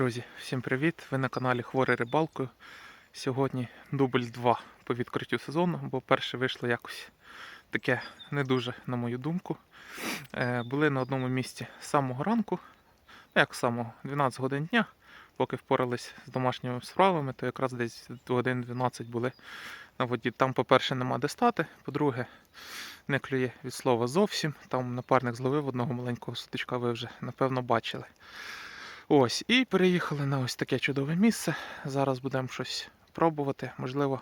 Друзі, всім привіт! Ви на каналі Хворий Рибалкою. Сьогодні дубль 2 по відкриттю сезону, бо перше вийшло якось таке не дуже, на мою думку. Е, були на одному місці з самого ранку, ну, як самого 12 годин дня, поки впорались з домашніми справами, то якраз десь годин 12 були на воді. Там, по-перше, нема де стати, по-друге, не клює від слова зовсім. Там напарник зловив одного маленького сутичка, ви вже напевно бачили. Ось, і переїхали на ось таке чудове місце. Зараз будемо щось пробувати. Можливо,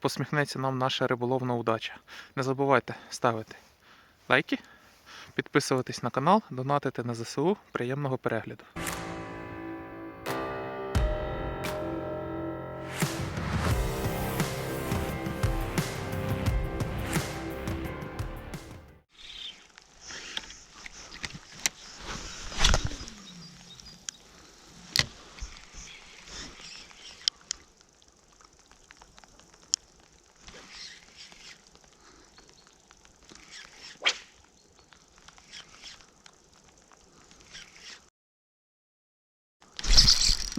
посміхнеться нам наша риболовна удача. Не забувайте ставити лайки, підписуватись на канал, донатити на ЗСУ. Приємного перегляду.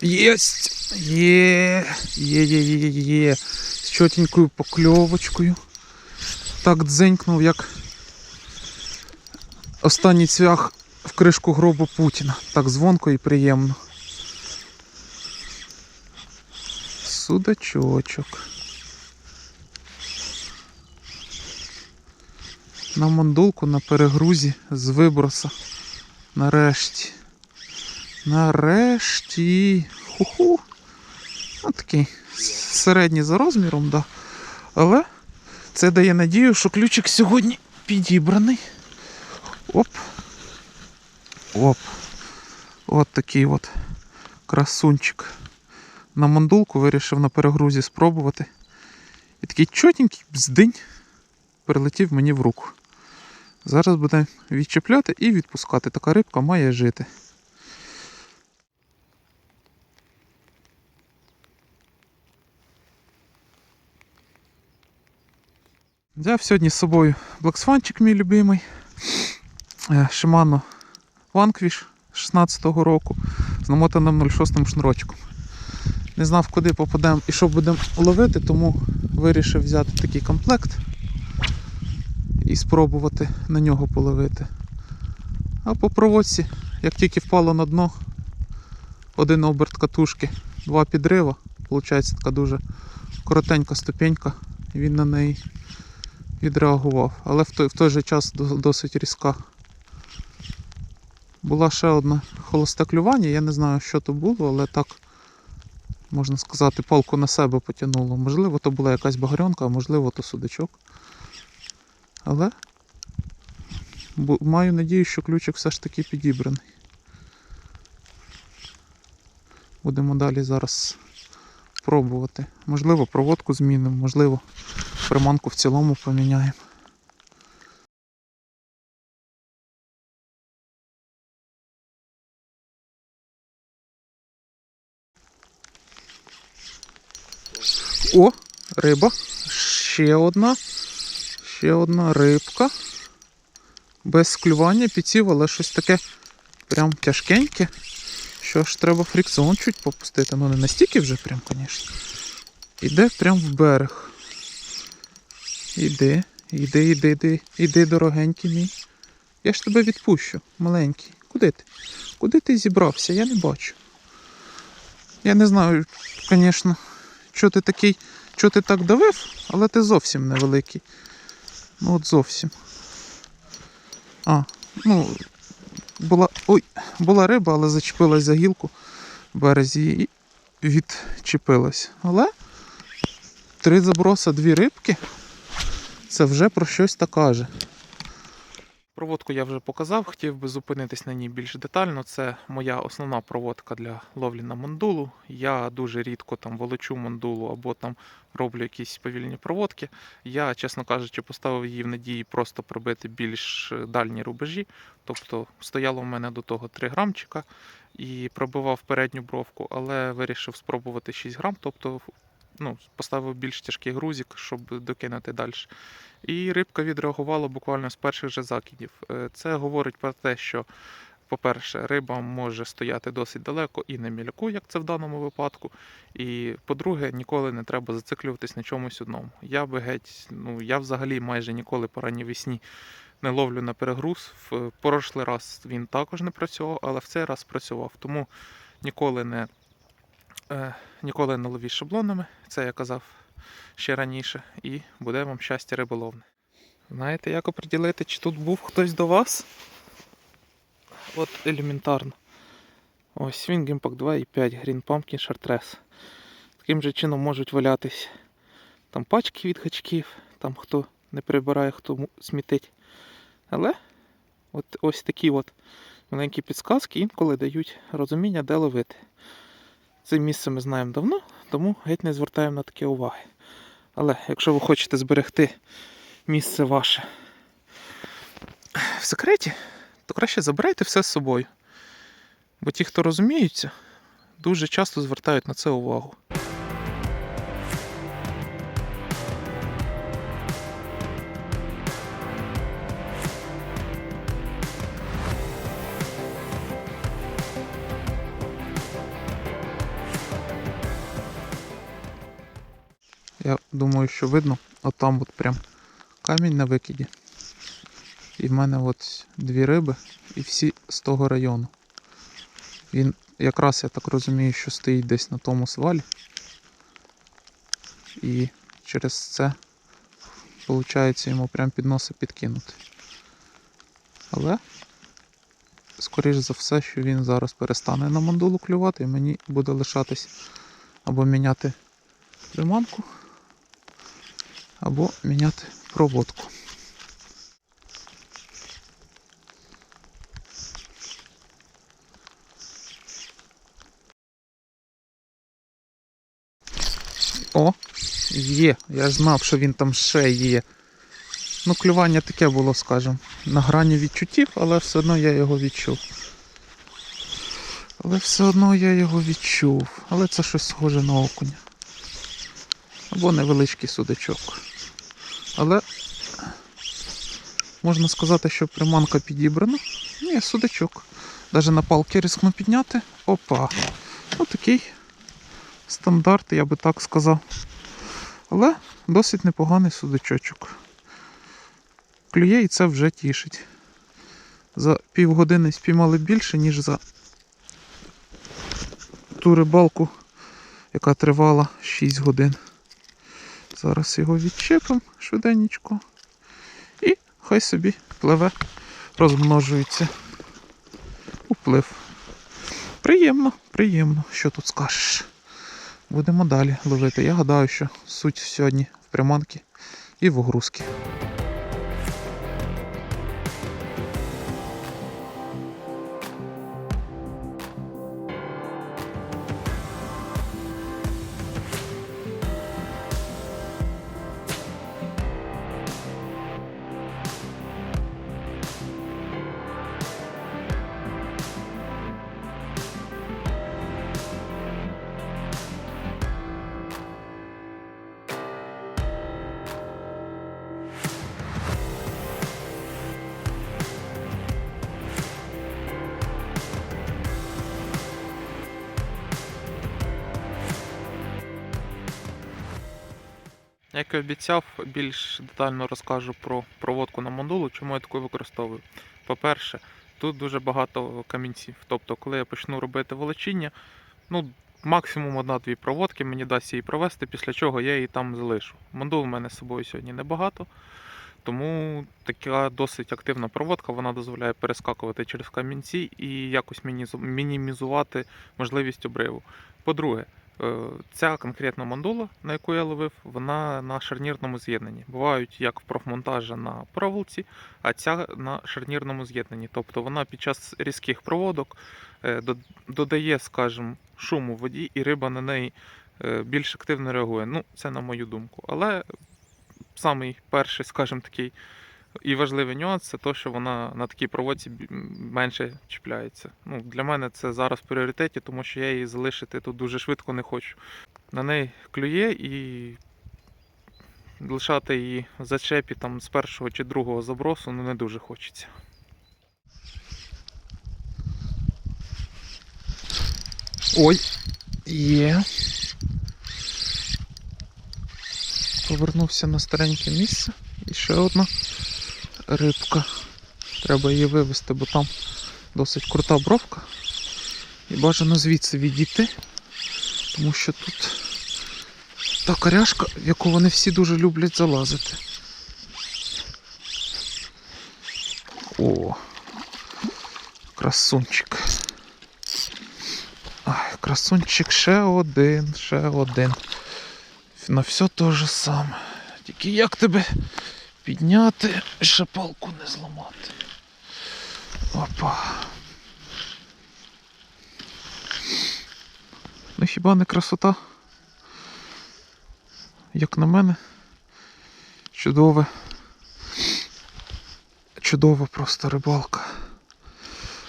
Єсть! Є, є, є, є, є. З чотенькою покльовочкою. Так дзенькнув, як останній цвях в кришку гробу Путіна. Так звонко і приємно. Судачочок. На мандулку на перегрузі з виброса. Нарешті. Нарешті. Ху-ху. Ось такий середній за розміром, да. Але це дає надію, що ключик сьогодні підібраний. Оп. Оп. От такий от красунчик. На мандулку вирішив на перегрузі спробувати. І такий чотенький бздинь прилетів мені в руку. Зараз будемо відчіпляти і відпускати. Така рибка має жити. Взяв сьогодні з собою блоксфанчик мій любимий. е, Shimano Vanquish 16-го року з намотаним 06 шнурочком. Не знав, куди попадемо і що будемо ловити, тому вирішив взяти такий комплект і спробувати на нього половити. А по проводці, як тільки впало на дно, один оберт катушки, два підрива, виходить така дуже коротенька ступенька, і він на неї відреагував. Але в той, в той же час досить різка. Була ще одна холостеклювання, я не знаю, що то було, але так, можна сказати, палку на себе потягнуло. Можливо, то була якась багрянка, а можливо, то судачок. Але маю надію, що ключик все ж таки підібраний. Будемо далі зараз пробувати. Можливо, проводку змінимо, можливо, приманку в цілому поміняємо. О, риба. Ще одна. Ще одна рибка. Без склювання підсів, але щось таке прям тяжкеньке. Що ж треба фрикціон чуть попустити. Ну не настільки вже прям, звісно. Іде прям в берег. Іди, іди, іди, іди, іди, дорогенький мій. Я ж тебе відпущу, маленький. Куди ти? Куди ти зібрався? Я не бачу. Я не знаю, звісно, що ти такий, що ти так давив, але ти зовсім невеликий. Ну от зовсім. А, ну, була. Ой, була риба, але зачепилась за гілку в березі і відчепилась. Але три заброса, дві рибки. Це вже про щось та каже. Проводку я вже показав, хотів би зупинитись на ній більш детально. Це моя основна проводка для ловлі на мандулу. Я дуже рідко там волочу мандулу або там роблю якісь повільні проводки. Я, чесно кажучи, поставив її в надії просто пробити більш е, дальні рубежі. Тобто стояло в мене до того 3 грамчика і пробивав передню бровку, але вирішив спробувати 6 грам, тобто ну, поставив більш тяжкий грузик, щоб докинути далі. І рибка відреагувала буквально з перших же закидів. Е, Це говорить про те, що по-перше, риба може стояти досить далеко і на міляку, як це в даному випадку. І по-друге, ніколи не треба зациклюватись на чомусь одному. Я би геть, ну я взагалі майже ніколи по ранній весні не ловлю на перегруз. В прошлий раз він також не працював, але в цей раз працював. Тому ніколи не, е, ніколи не ловіть шаблонами, це я казав ще раніше, і буде вам щастя риболовне. Знаєте, як оприділити, чи тут був хтось до вас? От елементарно. Ось він Gimpact 2.5 Green Pumpkin Chartres. Таким же чином можуть валятись там пачки від гачків, там хто не прибирає, хто смітить. Але от ось такі от маленькі підсказки інколи дають розуміння, де ловити. Це місце ми знаємо давно, тому геть не звертаємо на таке уваги. Але якщо ви хочете зберегти місце ваше в секреті, то краще забирайте все з собою. Бо ті, хто розуміються, дуже часто звертають на це увагу. Думаю, що видно, отам от прям камінь на викиді. І в мене от дві риби, і всі з того району. Він якраз, я так розумію, що стоїть десь на тому свалі. І через це, виходить, йому прям під носа підкинути. Але, скоріш за все, що він зараз перестане на мандулу клювати, і мені буде лишатись або міняти приманку, або міняти проводку. О, є. Я знав, що він там ще є. Ну, клювання таке було, скажімо, на грані відчуттів, але все одно я його відчув. Але все одно я його відчув. Але це щось схоже на окуня. Або невеличкий судачок. Але можна сказати, що приманка підібрана. Ні, судачок. Навіть на палки рискну підняти. Опа. Отакий стандарт, я би так сказав. Але досить непоганий судачочок. Клює і це вже тішить. За півгодини спіймали більше, ніж за ту рибалку, яка тривала 6 годин. Зараз його відчепимо швиденько. І хай собі пливе, розмножується. Уплив. Приємно, приємно, що тут скажеш. Будемо далі ловити. Я гадаю, що суть сьогодні в приманки і в огрузки. Як і обіцяв, більш детально розкажу про проводку на мандулу, чому я таку використовую. По-перше, тут дуже багато камінців. Тобто, коли я почну робити волочіння, ну, максимум одна-дві проводки мені дасть її провести, після чого я її там залишу. Мандул в мене з собою сьогодні небагато, тому така досить активна проводка, вона дозволяє перескакувати через камінці і якось мінімізувати можливість обриву. По-друге, Ця конкретна мандула, на яку я ловив, вона на шарнірному з'єднанні. Бувають як в профмонтажі на проволоці, а ця на шарнірному з'єднанні. Тобто вона під час різких проводок е, додає, скажімо, шуму в воді, і риба на неї е, більш активно реагує. Ну, це на мою думку. Але самий перший, скажімо, такий і важливий нюанс це те, що вона на такій проводці менше чіпляється. Ну, для мене це зараз в пріоритеті, тому що я її залишити тут дуже швидко не хочу. На неї клює і лишати її в зачепі там з першого чи другого забросу ну, не дуже хочеться. Ой, є. Повернувся на стареньке місце. І ще одна рибка. Треба її вивезти, бо там досить крута бровка. І бажано звідси відійти, тому що тут та коряшка, в яку вони всі дуже люблять залазити. О, красунчик. Ай, красунчик ще один, ще один. На все те же саме. Тільки як тебе підняти ще палку не зламати. Опа. Ну хіба не красота? Як на мене, чудове. Чудова просто рибалка.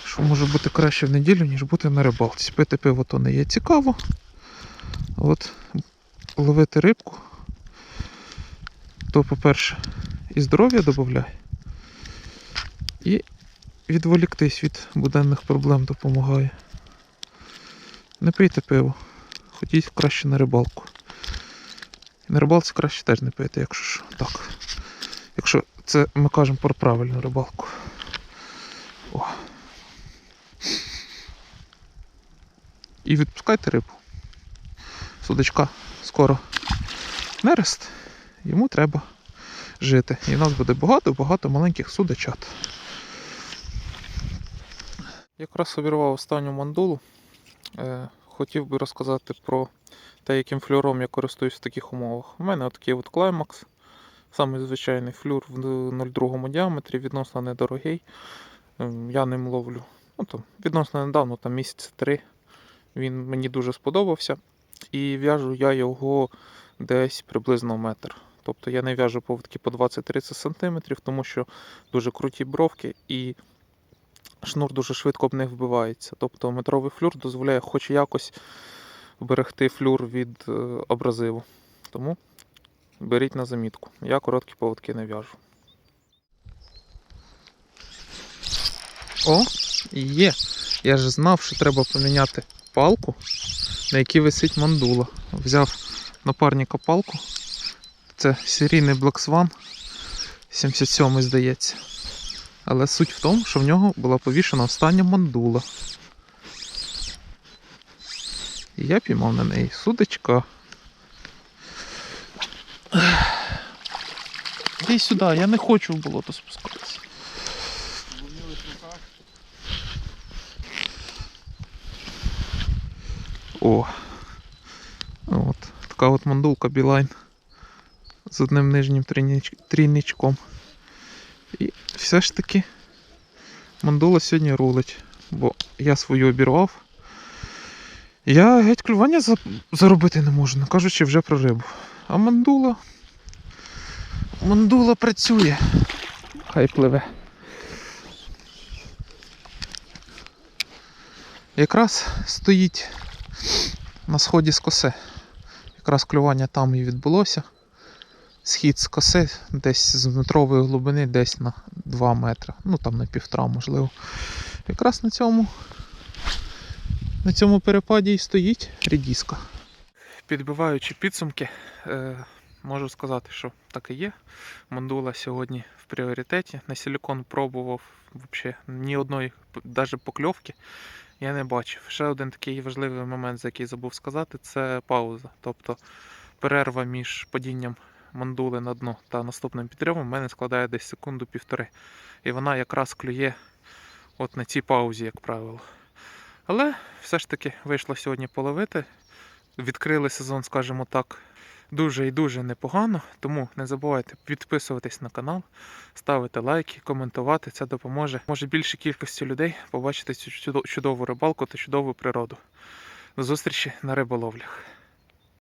Що може бути краще в неділю, ніж бути на рибалці. Пити пиво то не є цікаво. От ловити рибку, то, по-перше, і здоров'я додає, і відволіктись від буденних проблем допомагає. Не пийте пиво, ходіть краще на рибалку. На рибалці краще теж не пити, якщо що. Так. Якщо це ми кажемо про правильну рибалку. О. І відпускайте рибу. Судочка скоро нерест, йому треба жити. І в нас буде багато-багато маленьких судочат. Якраз обірвав останню мандулу. Е, хотів би розказати про те, яким флюром я користуюсь в таких умовах. У мене такий от Climax. Самий звичайний флюр в 0,2 діаметрі, відносно недорогий. Ем, Я ним ловлю ну, там, відносно недавно, там місяці три. Він мені дуже сподобався. І в'яжу я його десь приблизно метр. Тобто я не в'яжу поводки по 20-30 см, тому що дуже круті бровки і шнур дуже швидко об них вбивається. Тобто метровий флюр дозволяє хоч якось вберегти флюр від е, абразиву. Тому беріть на замітку. Я короткі поводки не в'яжу. О, є. Я ж знав, що треба поміняти палку, на якій висить мандула. Взяв напарника палку. Це серійний Swan 77 здається. Але суть в тому, що в нього була повішена остання мандула. І я піймав на неї судочка. Іди сюди, я не хочу в болото спускатися. О. От. Така от мандулка Білайн з одним нижнім трійничком. І все ж таки мандула сьогодні рулить, бо я свою обірвав. Я геть клювання заробити не можу, кажучи вже про рибу. А мандула. Мандула працює. Хай пливе. Якраз стоїть на сході з коси. Якраз клювання там і відбулося. Схід з коси десь з метрової глибини, десь на 2 метри. Ну там на півтора, можливо. Якраз на цьому, на цьому перепаді і стоїть рідіска. Підбиваючи підсумки, е, можу сказати, що так і є. Мандула сьогодні в пріоритеті. На силікон пробував взагалі ні одної навіть покльовки я не бачив. Ще один такий важливий момент, за який забув сказати, це пауза. Тобто перерва між падінням мандули на дно та наступним підривом в мене складає десь секунду-півтори. І вона якраз клює от на цій паузі, як правило. Але все ж таки вийшло сьогодні половити. Відкрили сезон, скажімо так, дуже і дуже непогано. Тому не забувайте підписуватись на канал, ставити лайки, коментувати. Це допоможе може більшій кількості людей побачити цю чудову рибалку та чудову природу. До зустрічі на риболовлях.